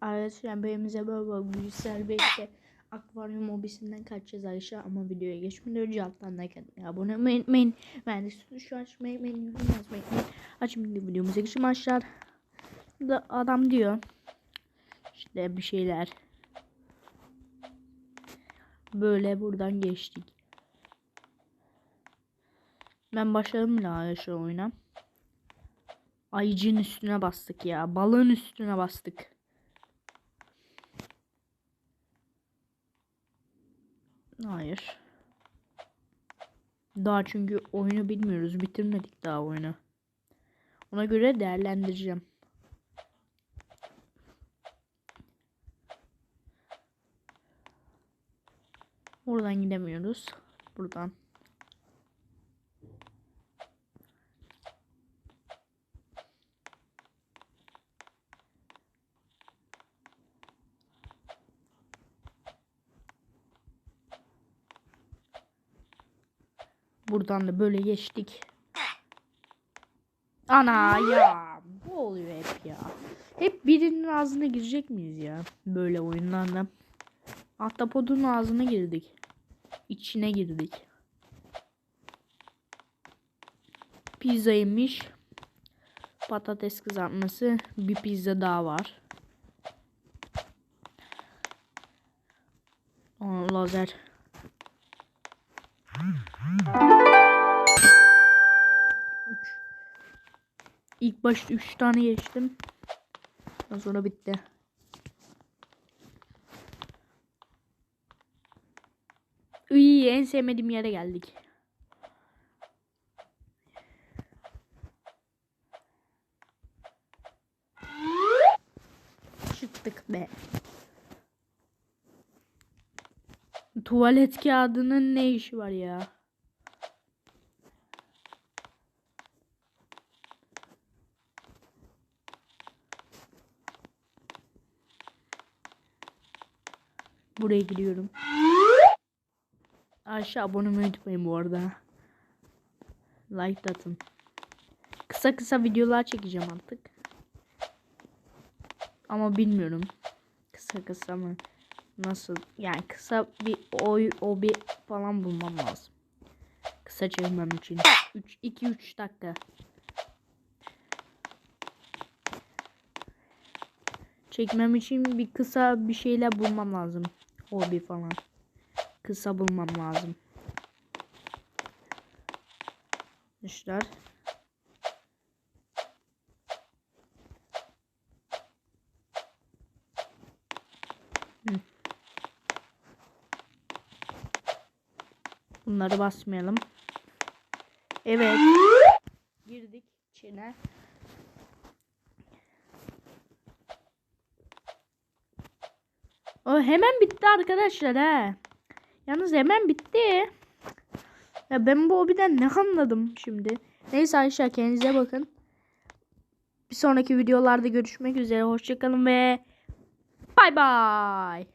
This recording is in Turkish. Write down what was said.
Arkadaşlar beğenimize böyle böyle güzel bir işte akvaryum hobisinden kaçacağız Ayşe ama videoya geçmeden önce alttan like atmayı, abone olmayı unutmayın. Ben de şu açmayı yorum yazmayı unutmayın. Şimdi videomuza geçelim aşağı. Da adam diyor. İşte bir şeyler. Böyle buradan geçtik. Ben başladım bile Ayşe oyuna. Ayıcın üstüne bastık ya. Balığın üstüne bastık. Hayır. Daha çünkü oyunu bilmiyoruz. Bitirmedik daha oyunu. Ona göre değerlendireceğim. Oradan gidemiyoruz. Buradan. Buradan da böyle geçtik. Ana ya. Bu oluyor hep ya. Hep birinin ağzına girecek miyiz ya? Böyle oyunlarda. Ahtapotun ağzına girdik. İçine girdik. Pizza yemiş. Patates kızartması. Bir pizza daha var. Lazer. İlk başta 3 tane geçtim. Ondan sonra bitti. İyi en sevmediğim yere geldik. Çıktık be. Tuvalet kağıdının ne işi var ya? Buraya giriyorum. Aşağı abone olmayı unutmayın bu arada. Like atın. Kısa kısa videolar çekeceğim artık. Ama bilmiyorum. Kısa kısa mı? Nasıl? Yani kısa bir oy o bir falan bulmam lazım. Kısa çekmem için. 3 2 3 dakika. Çekmem için bir kısa bir şeyler bulmam lazım. Hobi falan. Kısa bulmam lazım. Hı. Bunları basmayalım. Evet. Girdik içine. O hemen bitti arkadaşlar ha. Yalnız hemen bitti. Ya ben bu hobiden ne anladım şimdi. Neyse Ayşe kendinize bakın. Bir sonraki videolarda görüşmek üzere. Hoşçakalın ve bay bay.